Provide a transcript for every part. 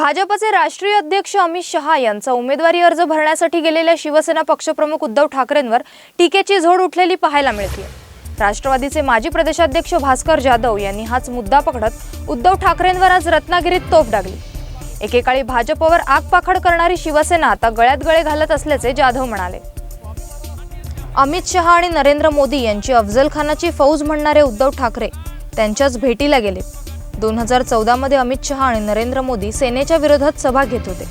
भाजपचे राष्ट्रीय अध्यक्ष अमित शहा यांचा उमेदवारी अर्ज भरण्यासाठी गेलेल्या शिवसेना पक्षप्रमुख उद्धव ठाकरेंवर टीकेची झोड उठलेली पाहायला मिळते. राष्ट्रवादीचे माजी प्रदेशाध्यक्ष भास्कर जाधव यांनी हाच मुद्दा पकडत उद्धव ठाकरेंवर आज रत्नागिरीत तोफ डागली. एकेकाळी भाजपवर आगपाखड करणारी शिवसेना आता गळ्यात गळे घालत असल्याचे जाधव म्हणाले. अमित शहा आणि नरेंद्र मोदी यांची अफजल खानाची फौज म्हणणारे उद्धव ठाकरे त्यांच्याच भेटीला गेले. दोन हजार चौदामध्ये अमित शहा आणि नरेंद्र मोदी सेनेच्या विरोधात सभा घेत होते.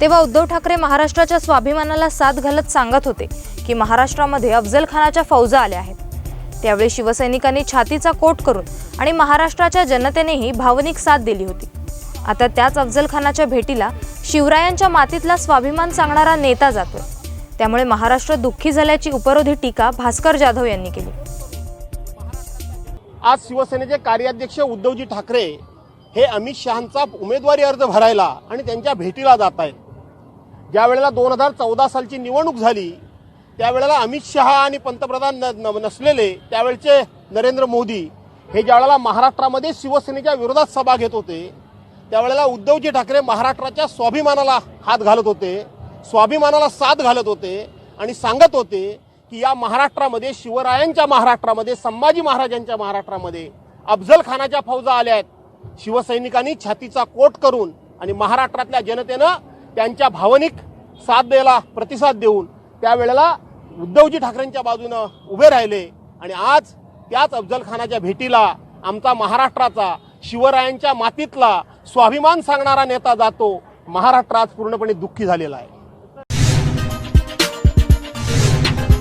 तेव्हा उद्धव ठाकरे महाराष्ट्राच्या स्वाभिमानाला साथ घालत सांगत होते की महाराष्ट्रामध्ये अफजल खानाच्या फौजा आल्या आहेत. त्यावेळी शिवसैनिकांनी छातीचा कोट करून आणि महाराष्ट्राच्या जनतेनेही भावनिक साथ दिली होती. आता त्याच अफजल खानाच्या भेटीला शिवरायांच्या मातीतला स्वाभिमान सांगणारा नेता जातोय. त्यामुळे महाराष्ट्र दुःखी झाल्याची उपरोधी टीका भास्कर जाधव यांनी केली. आज शिवसेनेचे कार्याध्यक्ष उद्धवजी ठाकरे हे अमित शहांचा उमेदवारी अर्ज भरायला आणि त्यांच्या भेटीला जात आहेत. ज्या वेळेला दोन हजार चौदा सालची निवडणूक झाली त्यावेळेला अमित शहा आणि पंतप्रधान न- न- नसलेले त्यावेळचे नरेंद्र मोदी हे ज्या वेळेला महाराष्ट्रामध्ये शिवसेनेच्या विरोधात सभा घेत होते त्यावेळेला उद्धवजी ठाकरे महाराष्ट्राच्या स्वाभिमानाला हात घालत होते स्वाभिमानाला साथ घालत होते आणि सांगत होते की या महाराष्ट्रामध्ये शिवरायांच्या महाराष्ट्रामध्ये संभाजी महाराजांच्या महाराष्ट्रामध्ये अफजल खानाच्या फौजा आल्या आहेत. शिवसैनिकांनी छातीचा कोट करून आणि महाराष्ट्रातल्या जनतेनं त्यांच्या भावनिक साथ द्यायला प्रतिसाद देऊन त्यावेळेला उद्धवजी ठाकरेंच्या बाजूनं उभे राहिले आणि आज त्याच अफजल खानाच्या भेटीला आमचा महाराष्ट्राचा शिवरायांच्या मातीतला स्वाभिमान सांगणारा नेता जातो. महाराष्ट्र आज पूर्णपणे दुःखी झालेला आहे.